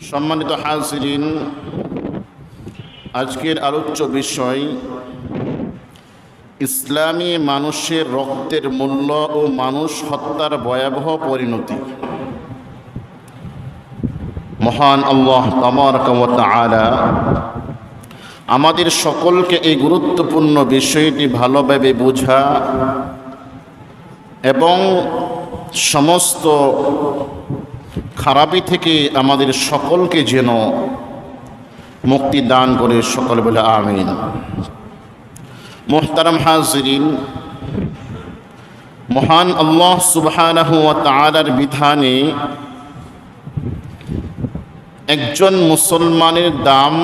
সম্মানিত হাজরিন, আজকের আলোচ্য বিষয়, ইসলামী মানুষের রক্তের মূল্য ও মানুষ হত্যার ভয়াবহ পরিণতি। মহান আল্লাহ তামারকালা আমাদের সকলকে এই গুরুত্বপূর্ণ বিষয়টি ভালোভাবে বোঝা এবং সমস্ত খারাপি থেকে আমাদের সকলকে যেন মুক্তি দান করে সকল বলে আমিন। মোহতারাম হাজরিন, মহান আল্লাহ ওয়া তাআলার বিধানে একজন মুসলমানের দাম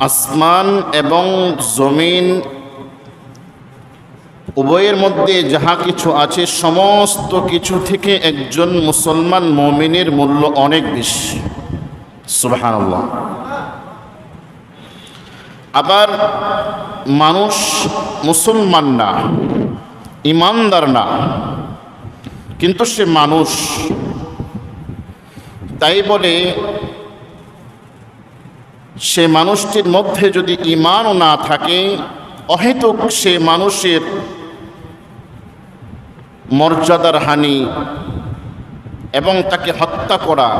আসমান এবং জমিন উভয়ের মধ্যে যাহা কিছু আছে, সমস্ত কিছু থেকে একজন মুসলমান মমিনের মূল্য অনেক বেশি। সুবাহান আবার মানুষ মুসলমান না, ইমানদার না, কিন্তু সে মানুষ। তাই বলে, সে মানুষটির মধ্যে যদি ইমানও না থাকে, অহেতুক সে মানুষের মর্যাদার হানি এবং তাকে হত্যা করা,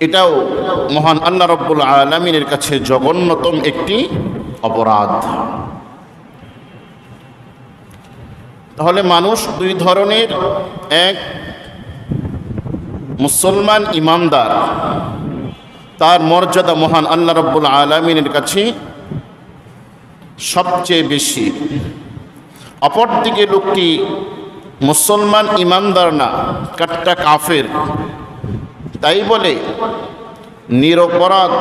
এটাও মহান আল্লাহ রব্বুল আলমিনের কাছে জঘন্যতম একটি অপরাধ। তাহলে মানুষ দুই ধরনের, এক মুসলমান ইমানদার, তার মর্যাদা মহান আল্লাহ রব্বুল আলমিনের কাছে সবচেয়ে বেশি। অপরদিকে লোকটি মুসলমান ইমানদার না, কাট্টা কাফের। তাই বলে, নিরপরাধ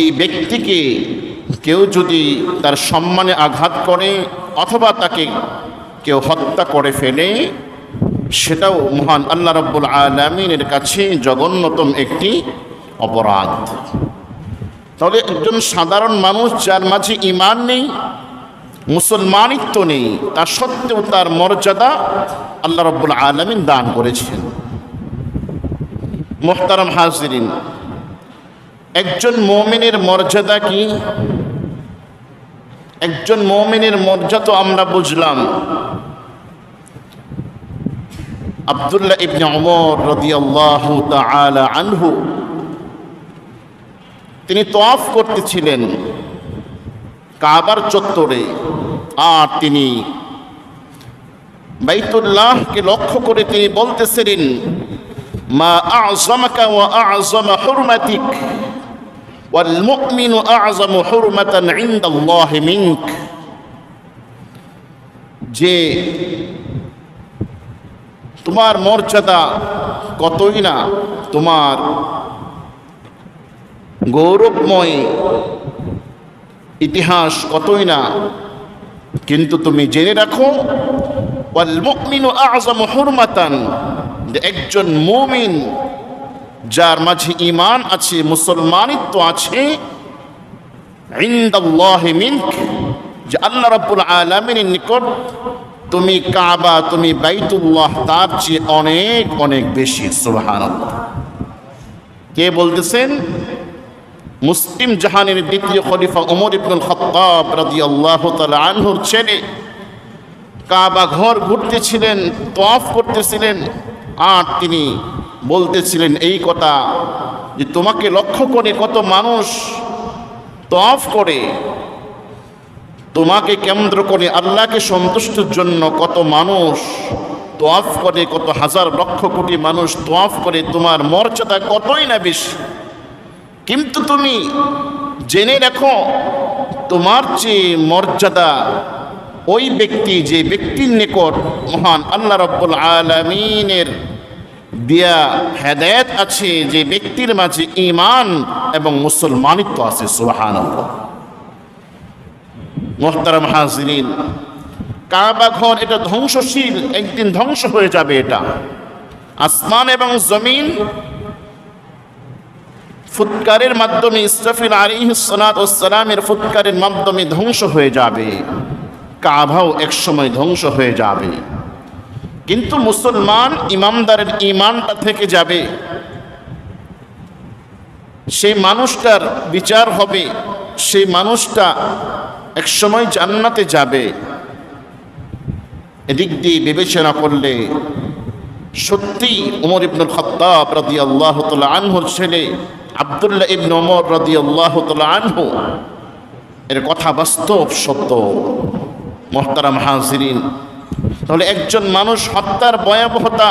এই ব্যক্তিকে কেউ যদি তার সম্মানে আঘাত করে অথবা তাকে কেউ হত্যা করে ফেলে, সেটাও মহান আল্লাহ রব্বুল আলমিনের কাছে জঘন্যতম একটি অপরাধ। তাহলে একজন সাধারণ মানুষ যার মাঝে ইমান নেই মুসলমানিত্ব নেই, তা সত্ত্বেও তার মর্যাদা আল্লাহ রব্বুল আলমিন দান করেছেন। মোহতারাম হাজরিন, একজন মৌমিনের মর্যাদা কি? একজন মৌমিনের মর্যাদা আমরা বুঝলাম। আবদুল্লাহ ইবনে ওমর রাদিয়াল্লাহু আনহু, তিনি তোয়াফ করতেছিলেন। কাবার চত্বরে আর তিনি বাইতুল্লাহকে লক্ষ্য করে তিনি বলতেছিলেন, মা আযমাকা ওয়া আযমা হুরমাতিক, ওয়াল মুমিনু আযমু হুরমাতান ইনদাল্লাহি মিনক। যে তোমার মর্যাদা কতই না তোমার গৌরবময় ইতিহাস কতই না। কিন্তু তুমি জেনে রাখো হুরমাতান, যে একজন মুমিন যার মাঝে ইমান আছে, মুসলমানিত্ব আছে মিনক, যে আল্লাহ রাব্বুল আলামিনের নিকট তুমি কাবা, তুমি বাইতুল্লাহ, তার চেয়ে অনেক অনেক বেশি, সুবহানাল্লাহ। কে বলতেছেন? মুসলিম জাহানের দ্বিতীয় খলিফা ওমর ইবনুল খত্তাব রাদিয়াল্লাহু তাআলা আনহুর ছেলে। কাবা ঘর ঘুরতেছিলেন তোয়াফ করতেছিলেন, আর তিনি বলতেছিলেন এই কথা যে তোমাকে লক্ষ্য করে কত মানুষ তোয়াফ করে, তোমাকে কেন্দ্র করে আল্লাহকে সন্তুষ্টির জন্য কত মানুষ তোয়াফ করে, কত হাজার লক্ষ কোটি মানুষ তোয়াফ করে, তোমার মর্যাদা কতই না বেশি? কিন্তু তুমি জেনে রাখো, তোমার চেয়ে মর্যাদা ওই ব্যক্তি, যে ব্যক্তির নিকট মহান আল্লাহ রব্বুল আলমিনের দিয়া হেদায়ত আছে, যে ব্যক্তির মাঝে ইমান এবং মুসলমানিত্ব আছে সুহান মোহতারাম হাজরিন, কাবা ঘর এটা ধ্বংসশীল, একদিন ধ্বংস হয়ে যাবে এটা। আসমান এবং জমিন ফুৎকারের মাধ্যমে ইসরাফিল আলী সালামের ফুৎকারের মাধ্যমে ধ্বংস হয়ে যাবে। কাভাও একসময় ধ্বংস হয়ে যাবে। কিন্তু মুসলমান ইমামদারের ইমানটা থেকে যাবে। সেই মানুষটার বিচার হবে। সেই মানুষটা একসময় জান্নাতে যাবে। এদিক দিয়ে বিবেচনা করলে সত্যি উমর ইবনুল খত্তাব রাদি আল্লাহ আনহুর ছেলে আবদুল্লাহ ইবন ওমর রাদি আল্লাহ আনহু, এর কথা বাস্তব সত্য। মোহতারাম হাজিরিন, তাহলে একজন মানুষ হত্যার ভয়াবহতা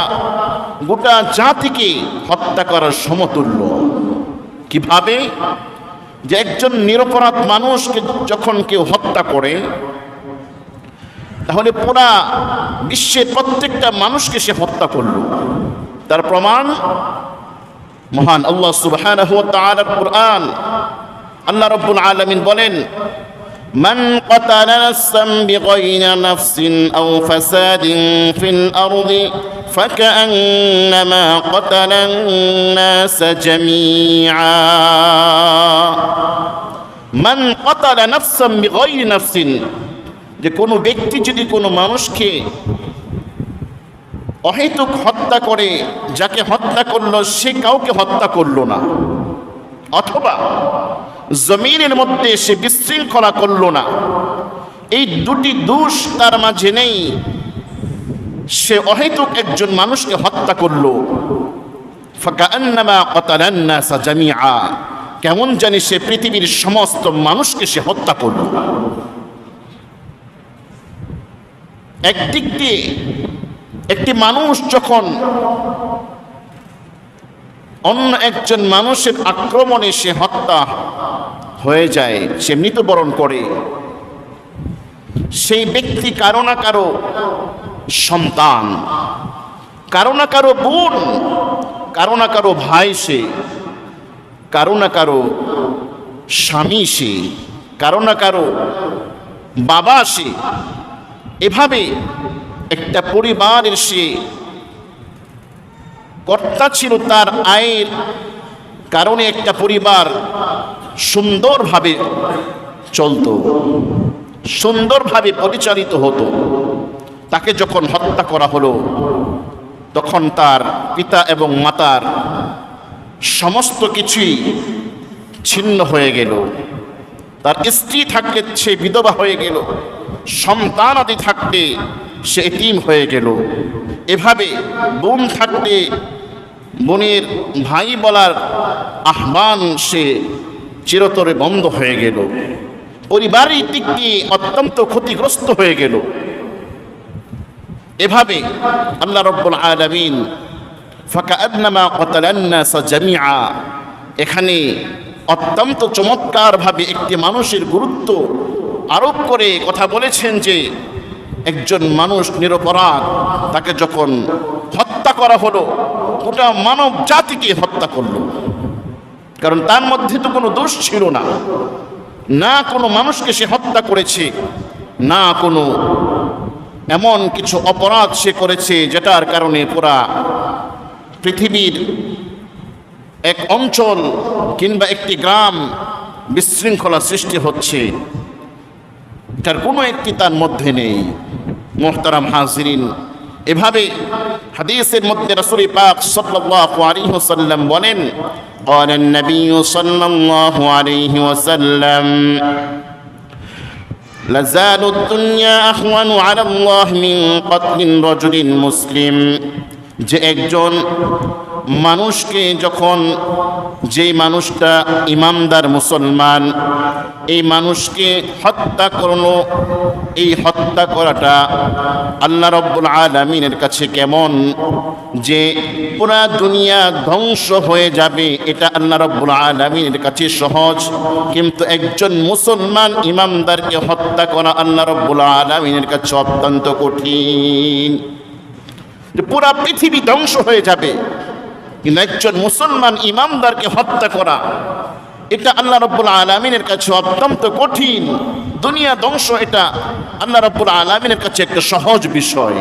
গোটা জাতিকে হত্যা করার সমতুল্য। কীভাবে? যে একজন নিরপরাধ মানুষকে যখন কেউ হত্যা করে, তাহলে পুরা বিশ্বের প্রত্যেকটা মানুষকে সে হত্যা করল। তার প্রমাণ মহান আল্লাহ সুবহানাহু ওয়া তাআলার কুরআন আল্লাহ রাব্বুল আলামিন বলেন من قتل نفسا بغير نفس أو فساد في الأرض فكأنما قتل الناس جميعا من قتل نفسا بغير نفس যে কোনো ব্যক্তি যদি কোনো মানুষকে অহেতুক হত্যা করে, যাকে হত্যা করল, সে কাউকে হত্যা করল না। অথবা জমিনের মধ্যে সে বিশৃঙ্খলা করল না। এই দুটি দোষ তার মাঝে নেই। সে অহেতুক একজন মানুষকে হত্যা করল। কেমন জানি সে পৃথিবীর সমস্ত মানুষকে সে হত্যা করল। একদিক দিয়ে একটি মানুষ যখন অন্য একজন মানুষের আক্রমণে সে হত্যা হয়ে যায়, সে মৃত্যুবরণ করে, সেই ব্যক্তি কারও না কারও সন্তান, কারও না কারও বোন, কারও না কারও ভাই সে, কারও না কারও স্বামী সে, কারও না কারও বাবা সে। এভাবে একটা পরিবারের সে কর্তা ছিল তার আয়ের কারণে একটা পরিবার সুন্দরভাবে চলত, সুন্দরভাবে পরিচালিত হতো। তাকে যখন হত্যা করা হলো, তখন তার পিতা এবং মাতার সমস্ত কিছুই ছিন্ন হয়ে গেল। তার স্ত্রী থাকলে সে বিধবা হয়ে গেল, সন্তান আদি থাকতে সে এতিম হয়ে গেল। এভাবে বোন থাকতে বোনের ভাই বলার আহ্বান সে চিরতরে বন্ধ হয়ে গেল। পরিবারের দিক দিয়ে অত্যন্ত ক্ষতিগ্রস্ত হয়ে গেল। এভাবে আল্লাহ রব্বুল আলমিন ফাঁকা কতালান্নাসা এখানে অত্যন্ত চমৎকারভাবে একটি মানুষের গুরুত্ব আরোপ করে কথা বলেছেন যে একজন মানুষ নিরপরাধ, তাকে যখন হত্যা করা হলো, গোটা মানব জাতিকে হত্যা করল। কারণ তার মধ্যে তো কোনো দোষ ছিল না। না কোনো মানুষকে সে হত্যা করেছে, না কোনো এমন কিছু অপরাধ সে করেছে যেটার কারণে পুরা পৃথিবীর এক অঞ্চল কিংবা একটি গ্রাম বিশৃঙ্খলা সৃষ্টি হচ্ছে। এটার কোনো একটি তার মধ্যে নেই মোহতারাম হাজিরিন এভাবে হাদিসের মধ্যে রাসূল পাক সাল্লাল্লাহু আলাইহি ওয়াসাল্লাম বলেন قال النبي صلى الله عليه وسلم لزال الدنيا أهون على الله من قتل رجل مسلم যে একজন মানুষকে যখন যেই মানুষটা ইমামদার মুসলমান, এই মানুষকে হত্যা করল, এই হত্যা করাটা আল্লাহ রব্বুল আলমিনের কাছে কেমন যে পুরা দুনিয়া ধ্বংস হয়ে যাবে, এটা আল্লাহ রব্বুল আলমিনের কাছে সহজ। কিন্তু একজন মুসলমান ইমামদারকে হত্যা করা আল্লাহ রব্বুল আলমিনের কাছে অত্যন্ত কঠিন। যে পুরা পৃথিবী ধ্বংস হয়ে যাবে। কিন্তু একজন মুসলমান ইমামদারকে হত্যা করা, এটা আল্লাহ রব্বুল আলমিনের কাছে অত্যন্ত কঠিন। দুনিয়া ধ্বংস এটা আল্লাহ রব্বুল আলমিনের কাছে একটা সহজ বিষয়।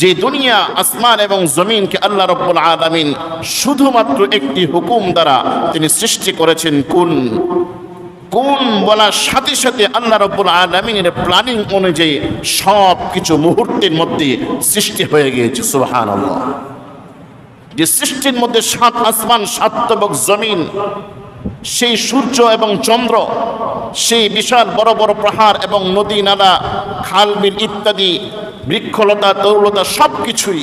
যে দুনিয়া, আসমান এবং জমিনকে আল্লাহ রব্বুল আলমিন শুধুমাত্র একটি হুকুম দ্বারা তিনি সৃষ্টি করেছেন, কুন। কোন বলার সাথে সাথে আল্লাহ রব্বুল আলমিনের প্ল্যানিং অনুযায়ী সব কিছু মুহূর্তের মধ্যে সৃষ্টি হয়ে গিয়েছে সুহান যে সৃষ্টির মধ্যে সাত আসমান, সাত তবক জমিন, সেই সূর্য এবং চন্দ্র, সেই বিশাল বড় বড় পাহাড় এবং নদী, নালা, খাল, বিল ইত্যাদি, বৃক্ষলতা, তরুলতা সব কিছুই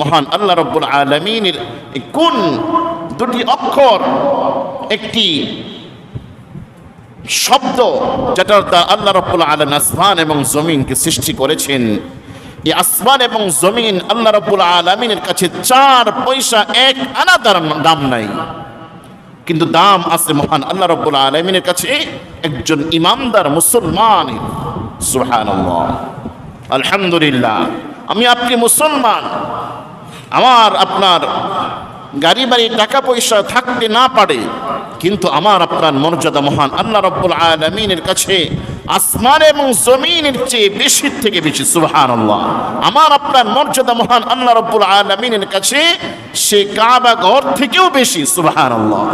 মহান আল্লাহ রব্বুল আলমিনের কোন দুটি অক্ষর, একটি শব্দ যেটার দ্বারা আল্লাহ রব্বুল আলম আসমান এবং জমিনকে সৃষ্টি করেছেন। এই আসমান এবং জমিন আল্লাহ রব্বুল আলমিনের কাছে চার পয়সা, এক আনা দাম নাই। কিন্তু দাম আছে মহান আল্লাহ রব্বুল আলমিনের কাছে একজন ইমানদার মুসলমান। সুহান আলহামদুলিল্লাহ। আমি আপনি মুসলমান। আমার আপনার গাড়ি বাড়ি টাকা পয়সা থাকতে না পারে, কিন্তু আমার আপনার মর্যাদা মহান আল্লাহ রব্বুল আলমিনের কাছে আসমান এবং জমিনের চেয়ে বেশি থেকে বেশি সুবহান আল্লাহ আমার আপনার মর্যাদা মহান আল্লাহ রব্বুল আলমিনের কাছে সে কাবা ঘর থেকেও বেশি সুবহান আল্লাহ